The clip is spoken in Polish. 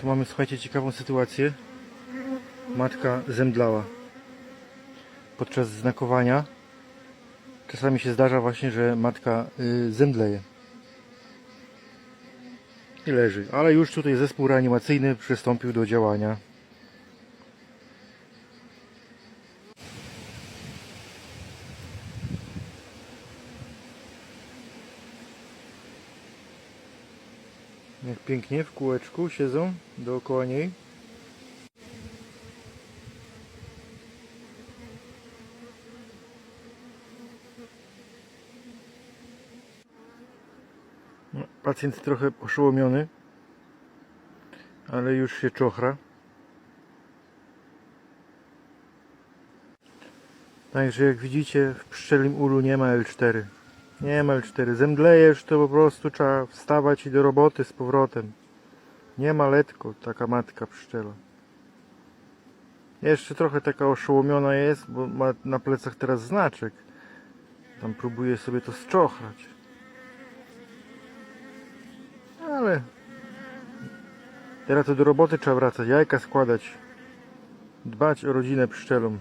tu mamy, słuchajcie, ciekawą sytuację. Matka zemdlała. Podczas znakowania czasami się zdarza właśnie, że matka y, zemdleje. I leży. Ale już tutaj zespół reanimacyjny przystąpił do działania. Jak pięknie w kółeczku siedzą dookoła niej. No, Pacjent trochę oszołomiony, ale już się czochra. Także jak widzicie w pszczelim ulu nie ma L4. Nie ma L4. Zemdlejesz to po prostu trzeba wstawać i do roboty z powrotem. Nie ma letko taka matka pszczela. Jeszcze trochę taka oszołomiona jest, bo ma na plecach teraz znaczek. Tam próbuje sobie to zczochrać. Ale teraz to do roboty trzeba wracać, jajka składać, dbać o rodzinę pszczelą.